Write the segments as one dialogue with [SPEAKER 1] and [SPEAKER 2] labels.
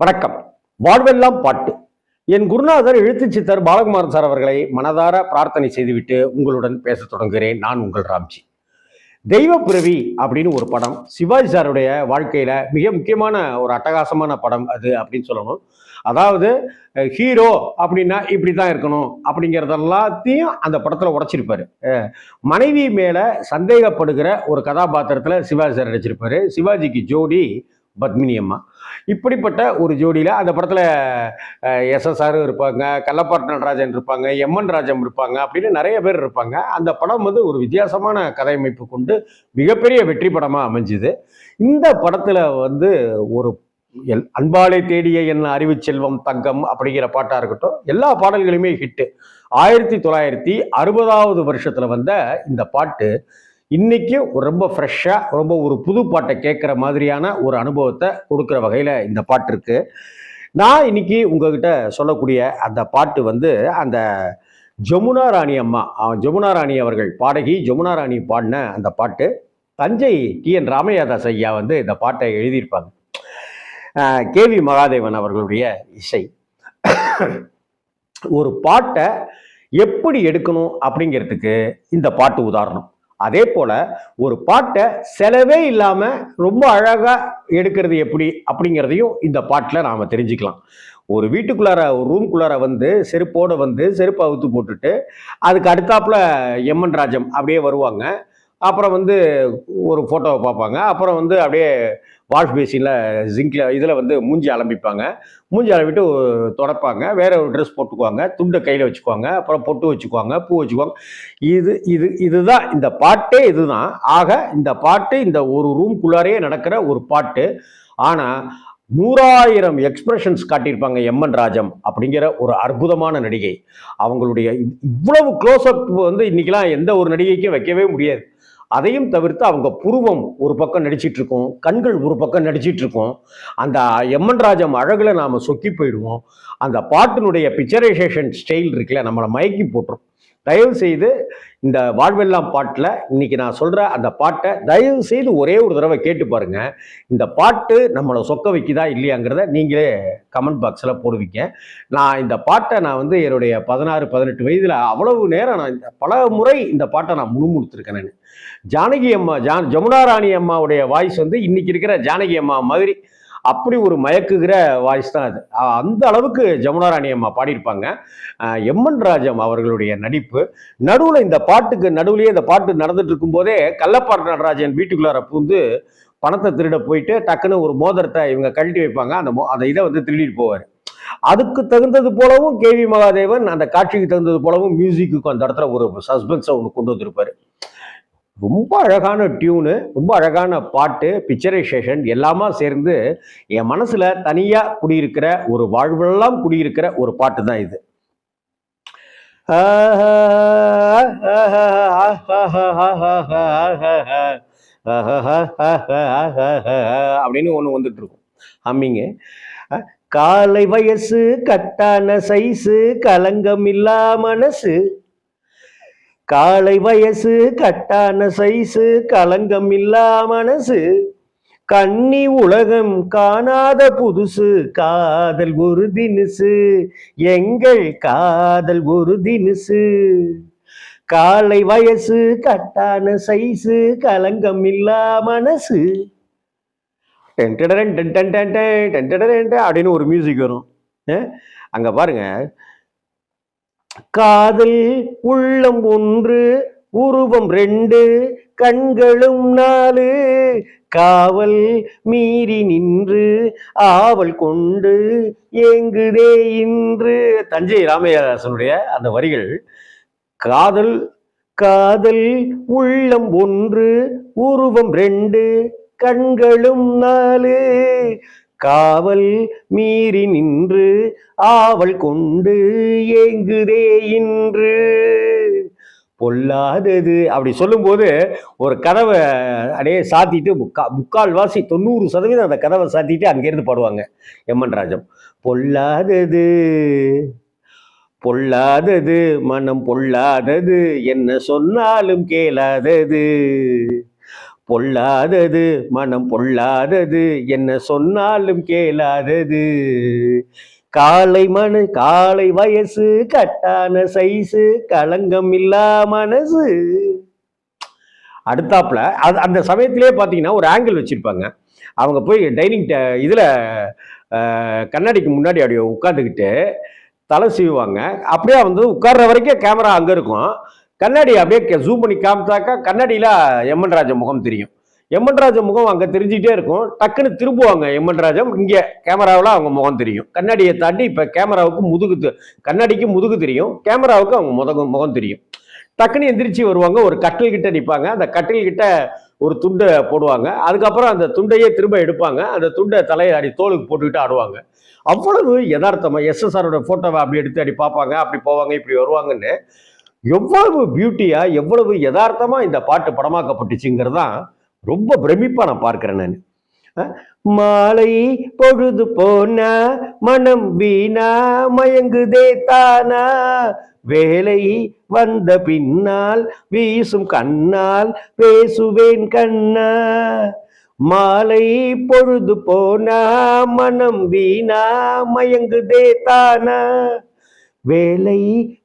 [SPEAKER 1] வணக்கம். வாழ்வெல்லாம் பாட்டு. என் குருநாதர் எழுத்து சித்தர் பாலகுமாரன் சார் அவர்களை மனதார பிரார்த்தனை செய்துவிட்டு உங்களுடன் பேசத் தொடங்குகிறேன். நான் உங்கள் ராம்ஜி. தெய்வ பிறவி அப்படின்னு ஒரு படம். சிவாஜி சாருடைய வாழ்க்கையில மிக முக்கியமான ஒரு அட்டகாசமான படம் அது அப்படின்னு சொல்லணும். அதாவது ஹீரோ அப்படின்னா இப்படி தான் இருக்கணும் அப்படிங்கிறதெல்லாத்தையும் அந்த படத்தில் உடைச்சிருப்பாரு. மனைவி மேலே சந்தேகப்படுகிற ஒரு கதாபாத்திரத்தில் சிவாஜி சார் நடிச்சிருப்பாரு. சிவாஜிக்கு ஜோடி பத்மினி அம்மா இப்படிப்பட்ட ஒரு ஜோடியில் அந்த படத்தில் எஸ்எஸ்ஆர் இருப்பாங்க கள்ளப்பாட்டு நடராஜன் இருப்பாங்க எம்என் ராஜம் இருப்பாங்க அப்படின்னு நிறைய பேர் இருப்பாங்க. அந்த படம் வந்து ஒரு வித்தியாசமான கதையமைப்பு கொண்டு மிகப்பெரிய வெற்றி படமாக அமைஞ்சுது. இந்த படத்தில் வந்து ஒரு எல் அன்பாலை தேடிய என் அறிவு செல்வம் தங்கம் அப்படிங்கிற பாட்டாக இருக்கட்டும் எல்லா பாடல்களுமே ஹிட்டு. ஆயிரத்தி தொள்ளாயிரத்தி அறுபதாவது வருஷத்தில் வந்த இந்த பாட்டு இன்னைக்கும் ரொம்ப ஃப்ரெஷ்ஷாக ரொம்ப ஒரு புது பாட்டை கேட்குற மாதிரியான ஒரு அனுபவத்தை கொடுக்குற வகையில் இந்த பாட்டு இருக்கு. நான் இன்னைக்கு உங்ககிட்ட சொல்லக்கூடிய அந்த பாட்டு வந்து அந்த ஜமுனா ராணி அம்மா ஜமுனா ராணி அவர்கள் பாடகி ஜமுனா ராணி பாடின அந்த பாட்டு. தஞ்சை டி. என். ராமையாதாஸ் ஐயா வந்து இந்த பாட்டை எழுதியிருப்பாங்க. கேவி மகாதேவன் அவர்களுடைய இசை. ஒரு பாட்டை எப்படி எடுக்கணும் அப்படிங்கிறதுக்கு இந்த பாட்டு உதாரணம். அதே போல ஒரு பாட்டை செலவே இல்லாம ரொம்ப அழகா எடுக்கிறது எப்படி அப்படிங்கிறதையும் இந்த பாட்டில் நாம தெரிஞ்சுக்கலாம். ஒரு வீட்டுக்குள்ளார ஒரு ரூம்குள்ளார வந்து செருப்போட வந்து செருப்பை அவுத்து போட்டுட்டு அதுக்கு அடுத்தாப்புல எம்என் ராஜம் அப்படியே வருவாங்க. அப்புறம் வந்து ஒரு ஃபோட்டோவை பார்ப்பாங்க. அப்புறம் வந்து அப்படியே வாஷ் பேசினில் ஜிங்கில் இதில் வந்து மூஞ்சி அலம்பிப்பாங்க. மூஞ்சி அலம்பிட்டு தொடப்பாங்க. வேறு ஒரு ட்ரெஸ் போட்டுக்குவாங்க. துண்டை கையில் வச்சுக்குவாங்க. அப்புறம் பொட்டு வச்சுக்குவாங்க. பூ வச்சுக்குவாங்க. இது இது இதுதான் இந்த பாட்டே இதுதான். ஆக இந்த பாட்டு இந்த ஒரு ரூம்குள்ளாரே நடக்கிற ஒரு பாட்டு. ஆனால் நூறாயிரம் எக்ஸ்பிரஷன்ஸ் காட்டியிருப்பாங்க எம்என் ராஜம் அப்படிங்கிற ஒரு அற்புதமான நடிகை. அவங்களுடைய இவ்வளவு க்ளோஸ்அப் வந்து இன்னைக்கெல்லாம் எந்த ஒரு நடிகைக்கும் வைக்கவே முடியாது. அதையும் தவிர்த்து அவங்க புருவம் ஒரு பக்கம் நடிச்சிட்டு இருக்கோம் கண்கள் ஒரு பக்கம் நடிச்சிட்டு இருக்கோம் அந்த எம்என் ராஜம் அழகில் நாம் சொக்கி போயிடுவோம். அந்த பாட்டினுடைய பிக்சரைசேஷன் ஸ்டைல் இருக்குல்ல நம்மளை மயக்கி போட்டுரும். தயவு செய்து இந்த வாழ்வெல்லாம் பாட்டில் இன்னைக்கு நான் சொல்கிற அந்த பாட்டை தயவு செய்து ஒரே ஒரு தடவை கேட்டு பாருங்க. இந்த பாட்டு நம்மளை சொக்க வைக்குதா இல்லையாங்கிறத நீங்களே கமெண்ட் பாக்ஸில் போடுவீங்க. நான் இந்த பாட்டை நான் வந்து என்னுடைய பதினாறு பதினெட்டு வயதில் அவ்வளவு நேரம் நான் இந்த பல முறை இந்த பாட்டை நான் முழுமுடுத்திருக்கேன் நான். ஜானகி அம்மா ஜான் ஜமுனா ராணி அம்மாவுடைய வாய்ஸ் வந்து இன்னைக்கு இருக்கிற ஜானகி அம்மா மாதிரி அப்படி ஒரு மயக்குகிற வாய்ஸ் தான் அது. அந்த அளவுக்கு ஜமுனா ராணி அம்மா பாடியிருப்பாங்க. அஹ் எம்என் ராஜம் அவர்களுடைய நடிப்பு. நடுவில் இந்த பாட்டுக்கு நடுவுலேயே இந்த பாட்டு நடந்துட்டு இருக்கும்போதே கள்ளப்பாட்டு நடராஜன் வீட்டுக்குள்ளார பூந்து பணத்தை திருட போயிட்டு டக்குன்னு ஒரு மோதிரத்தை இவங்க கழட்டி வைப்பாங்க. அந்த மோ அந்த இதை வந்து திருடிட்டு போவார். அதுக்கு தகுந்தது போலவும் கேவி மகாதேவன் அந்த காட்சிக்கு தகுந்தது போலவும் மியூசிக்கு அந்த இடத்துல ஒரு சஸ்பென்ஸை ஒன்று கொண்டு வந்திருப்பாரு. ரொம்ப அழகான டியூனு ரொம்ப அழகான பாட்டு பிக்சரைசேஷன் எல்லாமா சேர்ந்து என் மனசில் தனியாக குடியிருக்கிற ஒரு வாழ்வெல்லாம் குடியிருக்கிற ஒரு பாட்டு தான் இது. அப்படின்னு ஒன்று வந்துட்டு இருக்கும். காலை வயசு கட்டான சைஸு கலங்கம் இல்லா மனசு காலை வயசு கட்டான சைஸு கலங்கம் இல்லா மனசு. கண்ணி உலகம் காணாத புதுசு காதல் ஒரு தினுசு. எங்கள் காதல் ஒரு தினுசு. காலை வயசு கட்டான சைஸு கலங்கம் இல்லா மனசு. டென் டென் டென் அப்படின்னு ஒரு மியூசிக் வரும். அஹ் அங்க பாருங்க. காதல் உள்ளம் ஒன்று உருவம் ரெண்டு கண்களும் நாலு. காவல் மீறி நின்று ஆவல் கொண்டு ஏங்குதே இன்று. தஞ்சை ராமையாதாசனுடைய அந்த வரிகள் காதல் காதல் உள்ளம் ஒன்று உருவம் ரெண்டு கண்களும் நாலு. காவல் மீறி நின்று ஆவல் கொண்டு ஏங்குதே இன்று. பொல்லாதது. அப்படி சொல்லும்போது ஒரு கதவை அப்படியே சாத்திட்டு முக்கா முக்கால் வாசி தொண்ணூறு சதவீதம் அந்த கதவை சாத்திட்டு அங்கேருந்து பாடுவாங்க எம்என் ராஜம். பொல்லாதது. பொல்லாதது. மனம் பொல்லாதது. என்ன சொன்னாலும் கேளாதது. பொல்லாதது மனம் பொல்லாதது என்ன சொன்னாலும் கேளாதது. காலை மனு காலை வயசு கட்டான சைஸு களங்கம் இல்லா மனசு. அடுத்தாப்புல அது அந்த சமயத்திலே பார்த்தீங்கன்னா ஒரு ஆங்கிள் வச்சுருப்பாங்க. அவங்க போய் டைனிங் இதில் கண்ணாடிக்கு முன்னாடி அப்படியே உட்காந்துக்கிட்டு தலை சீவுவாங்க. அப்படியே வந்து உட்கார்ற வரைக்கும் கேமரா அங்கே இருக்கும். கண்ணாடி அப்படியே ஜூம் பண்ணி காமிச்சாக்கா கண்ணாடியில் எம்என் ராஜா முகம் தெரியும். எம்என் ராஜா முகம் அங்கே தெரிஞ்சுக்கிட்டே இருக்கும். டக்குன்னு திரும்புவாங்க எம்என் ராஜம். இங்கே கேமராவில் அவங்க முகம் தெரியும். கண்ணாடியை தாண்டி இப்போ கேமராவுக்கு முதுகு கண்ணாடிக்கு முதுகு தெரியும். கேமராவுக்கு அவங்க முதகம் முகம் தெரியும். டக்குன்னு எந்திரிச்சு வருவாங்க. ஒரு கட்டில் கிட்ட நிற்பாங்க அந்த கட்டில் கிட்ட ஒரு துண்டை போடுவாங்க. அதுக்கப்புறம் அந்த துண்டையே திரும்ப எடுப்பாங்க. அந்த துண்டை தலையை அடி தோலுக்கு போட்டுக்கிட்டு ஆடுவாங்க. அவ்வளவு யதார்த்தமாக எஸ்எஸ்ஆரோட ஃபோட்டோவை அப்படி எடுத்து அப்படி பார்ப்பாங்க. அப்படி போவாங்க இப்படி வருவாங்கன்னு எவ்வளவு பியூட்டியா எவ்வளவு யதார்த்தமா இந்த பாட்டு படமாக்கப்பட்டுச்சுங்கிறது தான் ரொம்ப பிரமிப்பா நான் பார்க்கிறேன் நான். மாலை பொழுது போனா மனம் வீணா மயங்குதே தானா? வேலை வந்த பின்னால் வீசும் கண்ணால் பேசுவேன் கண்ணா? மாலை பொழுது போனா மனம் வீணா மயங்குதே தானா? வேலை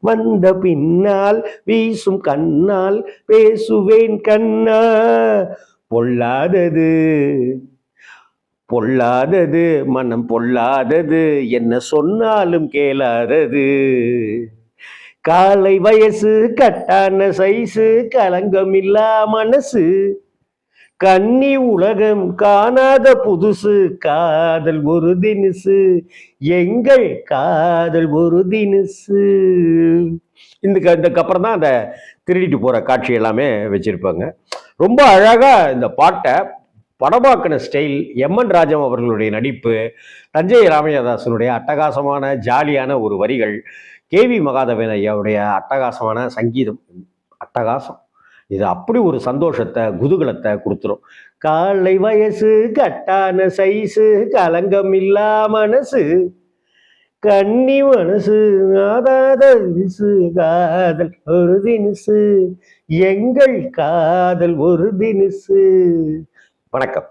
[SPEAKER 1] வந்த பின்னால் வீசும் கண்ணால் பேசுவேன் கண்ணா. பொல்லாதது பொல்லாதது மனம் பொல்லாதது என்ன சொன்னாலும் கேளாதது. காலை வயசு கட்டான சைஸு இல்லா மனசு கன்னி உலகம் காணாத புதுசு காதல் ஒரு தினுசு. எங்கள் காதல் ஒரு தினுசு. இந்த க- தான் அந்த திருடிட்டு போகிற காட்சி எல்லாமே வச்சுருப்பாங்க. ரொம்ப அழகாக இந்த பாட்டை படமாக்கின ஸ்டைல் எம்என் ராஜம் அவர்களுடைய நடிப்பு தஞ்சை ராமையாதாசனுடைய அட்டகாசமான ஜாலியான ஒரு வரிகள் கேவி மகாதேவன் ஐயாவுடைய அட்டகாசமான சங்கீதம். அட்டகாசம். இது அப்படி ஒரு சந்தோஷத்தை குதூகலத்தை கொடுத்துரும். காலை வயசு கட்டான சைஸு கலங்கம் இல்லா மனசு கன்னி மனசு ஆதாத தினுசு காதல் ஒரு தினுசு எங்கள் காதல் ஒரு தினுசு. வணக்கம்.